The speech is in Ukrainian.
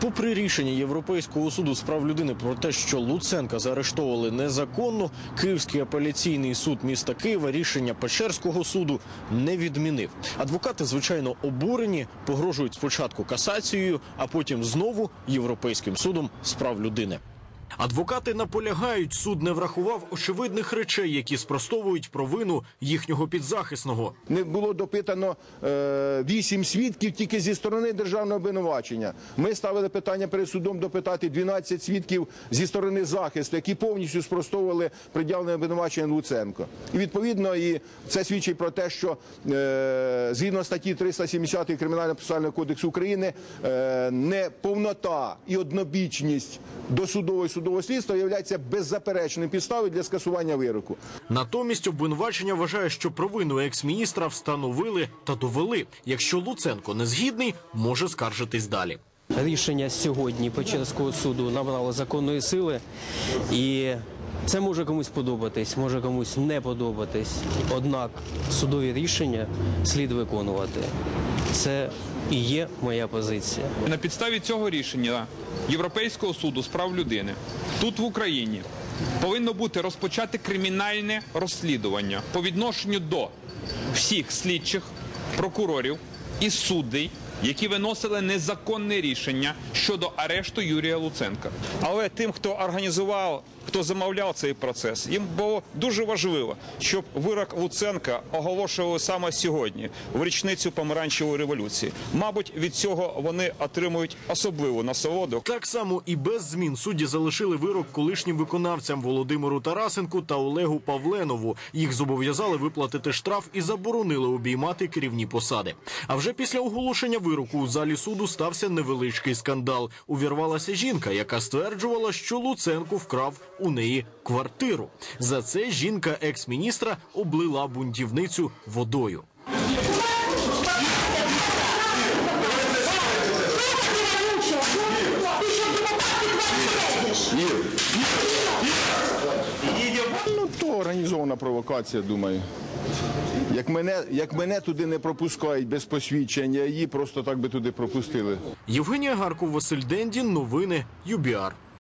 Попри рішення Європейського суду з прав людини про те, що Луценка заарештовували незаконно, Київський апеляційний суд міста Києва рішення Печерського суду не відмінив. Адвокати, звичайно, обурені, погрожують спочатку касацією, а потім знову Європейським судом з прав людини. Адвокати наполягають, суд не врахував очевидних речей, які спростовують провину їхнього підзахисного. Не було допитано е, вісім свідків тільки зі сторони державного обвинувачення. Ми ставили питання перед судом допитати 12 свідків зі сторони захисту, які повністю спростовували пред'явлене обвинувачення Луценко. І відповідно, і це свідчить про те, що е, згідно статті 370 Кримінального процесуального кодексу України е, неповнота і однобічність досудового і судового слідства є беззаперечною підставою для скасування вироку. Натомість обвинувачення вважає, що провину екс-міністра встановили та довели. Якщо Луценко не згідний, може скаржитись далі. Рішення сьогодні Печерського суду набрало законної сили, і це може комусь подобатись, може комусь не подобатись. Однак судові рішення слід виконувати. Це і є моя позиція. На підставі цього рішення Європейського суду з прав людини тут в Україні повинно бути розпочати кримінальне розслідування по відношенню до всіх слідчих прокурорів і суддей, які виносили незаконне рішення щодо арешту Юрія Луценка. Але тим, хто організував, хто замовляв цей процес, їм було дуже важливо, щоб вирок Луценка оголошували саме сьогодні, в річницю помаранчевої революції. Мабуть, від цього вони отримують особливу насолоду. Так само і без змін судді залишили вирок колишнім виконавцям Володимиру Тарасенку та Олегу Павленову. Їх зобов'язали виплатити штраф і заборонили обіймати керівні посади. А вже після оголошення вироку у залі суду стався невеличкий скандал. Увірвалася жінка, яка стверджувала, що Луценко вкрав у неї квартиру. За це жінка екс-міністра облила бунтівницю водою. Ну, то організована провокація, думаю. Як мене, як мене туди не пропускають без посвідчення, її просто так би туди пропустили. Євгенія Гарков, Василь Дендін. Новини ЮБІАР.